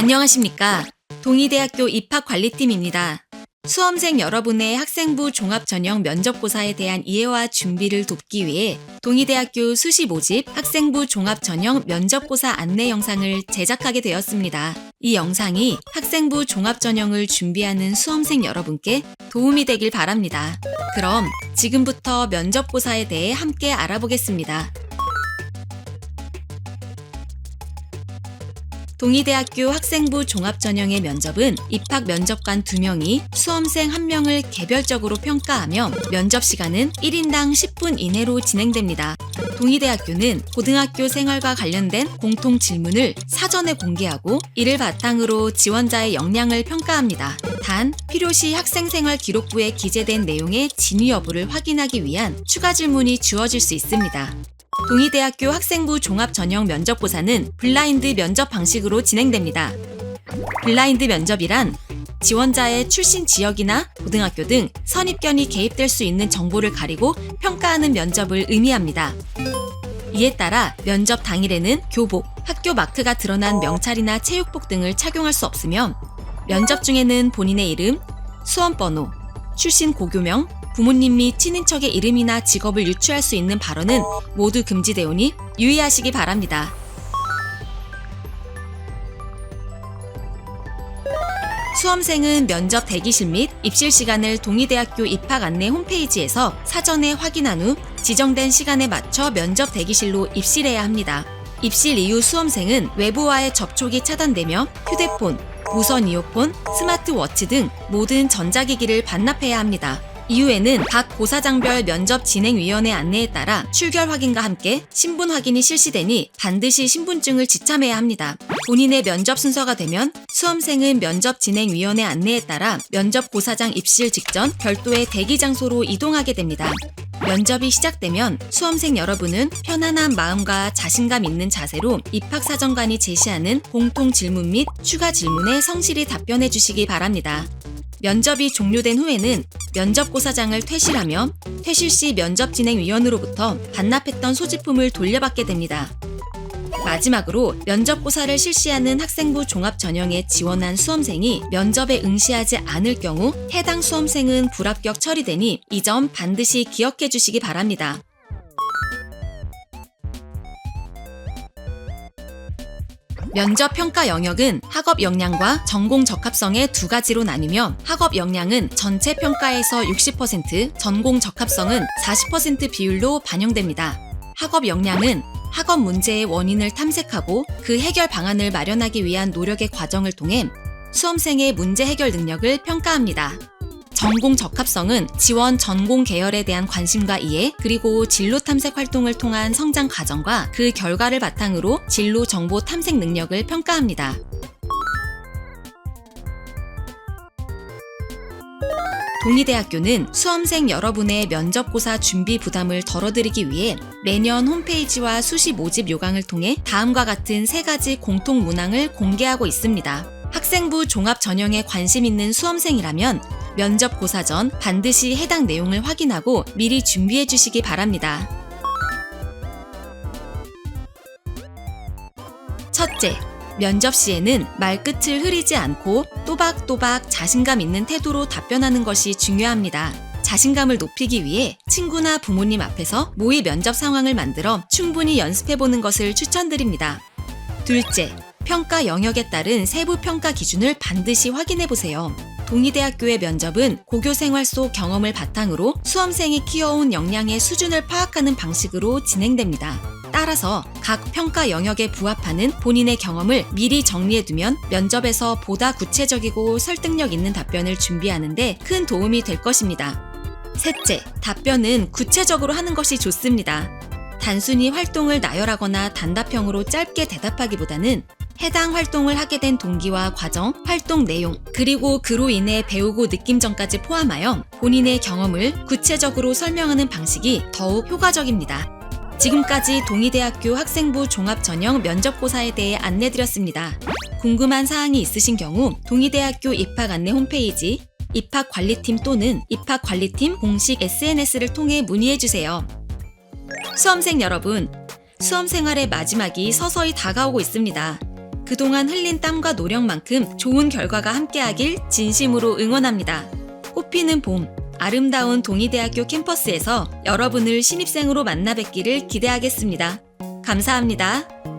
안녕하십니까. 동의대학교 입학관리팀입니다. 수험생 여러분의 학생부 종합전형 면접고사에 대한 이해와 준비를 돕기 위해 동의대학교 수시 모집 학생부 종합전형 면접고사 안내 영상을 제작하게 되었습니다. 이 영상이 학생부 종합전형을 준비하는 수험생 여러분께 도움이 되길 바랍니다. 그럼 지금부터 면접고사에 대해 함께 알아보겠습니다. 동의대학교 학생부 종합전형의 면접은 입학 면접관 2명이 수험생 1명을 개별적으로 평가하며 면접 시간은 1인당 10분 이내로 진행됩니다. 동의대학교는 고등학교 생활과 관련된 공통 질문을 사전에 공개하고 이를 바탕으로 지원자의 역량을 평가합니다. 단, 필요시 학생생활 기록부에 기재된 내용의 진위 여부를 확인하기 위한 추가 질문이 주어질 수 있습니다. 동의대학교 학생부 종합 전형 면접고사는 블라인드 면접 방식으로 진행됩니다. 블라인드 면접이란 지원자의 출신 지역이나 고등학교 등 선입견이 개입될 수 있는 정보를 가리고 평가하는 면접을 의미합니다. 이에 따라 면접 당일에는 교복, 학교 마크가 드러난 명찰이나 체육복 등을 착용할 수 없으며 면접 중에는 본인의 이름, 수험번호, 출신 고교명, 부모님 및 친인척의 이름이나 직업을 유추할 수 있는 발언은 모두 금지되오니 유의하시기 바랍니다. 수험생은 면접 대기실 및 입실 시간을 동의대학교 입학 안내 홈페이지에서 사전에 확인한 후 지정된 시간에 맞춰 면접 대기실로 입실해야 합니다. 입실 이후 수험생은 외부와의 접촉이 차단되며 휴대폰, 무선 이어폰, 스마트워치 등 모든 전자기기를 반납해야 합니다. 이후에는 각 고사장별 면접 진행위원회 안내에 따라 출결 확인과 함께 신분 확인이 실시되니 반드시 신분증을 지참해야 합니다. 본인의 면접 순서가 되면 수험생은 면접 진행위원회 안내에 따라 면접 고사장 입실 직전 별도의 대기 장소로 이동하게 됩니다. 면접이 시작되면 수험생 여러분은 편안한 마음과 자신감 있는 자세로 입학사정관이 제시하는 공통 질문 및 추가 질문에 성실히 답변해 주시기 바랍니다. 면접이 종료된 후에는 면접고사장을 퇴실하며 퇴실 시 면접진행위원으로부터 반납했던 소지품을 돌려받게 됩니다. 마지막으로 면접고사를 실시하는 학생부 종합전형에 지원한 수험생이 면접에 응시하지 않을 경우 해당 수험생은 불합격 처리되니 이 점 반드시 기억해 주시기 바랍니다. 면접 평가 영역은 학업 역량과 전공 적합성의 두 가지로 나뉘며 학업 역량은 전체 평가에서 60%, 전공 적합성은 40% 비율로 반영됩니다. 학업 역량은 학업 문제의 원인을 탐색하고 그 해결 방안을 마련하기 위한 노력의 과정을 통해 수험생의 문제 해결 능력을 평가합니다. 전공 적합성은 지원 전공 계열에 대한 관심과 이해, 그리고 진로 탐색 활동을 통한 성장 과정과 그 결과를 바탕으로 진로 정보 탐색 능력을 평가합니다. 동의대학교는 수험생 여러분의 면접고사 준비 부담을 덜어드리기 위해 매년 홈페이지와 수시 모집 요강을 통해 다음과 같은 세 가지 공통 문항을 공개하고 있습니다. 학생부 종합 전형에 관심 있는 수험생이라면 면접 고사 전 반드시 해당 내용을 확인하고 미리 준비해 주시기 바랍니다. 첫째, 면접 시에는 말끝을 흐리지 않고 또박또박 자신감 있는 태도로 답변하는 것이 중요합니다. 자신감을 높이기 위해 친구나 부모님 앞에서 모의 면접 상황을 만들어 충분히 연습해 보는 것을 추천드립니다. 둘째, 평가 영역에 따른 세부 평가 기준을 반드시 확인해 보세요. 동의대학교의 면접은 고교 생활 속 경험을 바탕으로 수험생이 키워온 역량의 수준을 파악하는 방식으로 진행됩니다. 따라서 각 평가 영역에 부합하는 본인의 경험을 미리 정리해두면 면접에서 보다 구체적이고 설득력 있는 답변을 준비하는데 큰 도움이 될 것입니다. 셋째, 답변은 구체적으로 하는 것이 좋습니다. 단순히 활동을 나열하거나 단답형으로 짧게 대답하기보다는 해당 활동을 하게 된 동기와 과정, 활동 내용, 그리고 그로 인해 배우고 느낌 점까지 포함하여 본인의 경험을 구체적으로 설명하는 방식이 더욱 효과적입니다. 지금까지 동의대학교 학생부 종합 전형 면접고사에 대해 안내드렸습니다. 궁금한 사항이 있으신 경우 동의대학교 입학 안내 홈페이지 입학관리팀 또는 입학관리팀 공식 SNS를 통해 문의해주세요. 수험생 여러분, 수험 생활의 마지막이 서서히 다가오고 있습니다. 그동안 흘린 땀과 노력만큼 좋은 결과가 함께하길 진심으로 응원합니다. 꽃피는 봄, 아름다운 동의대학교 캠퍼스에서 여러분을 신입생으로 만나 뵙기를 기대하겠습니다. 감사합니다.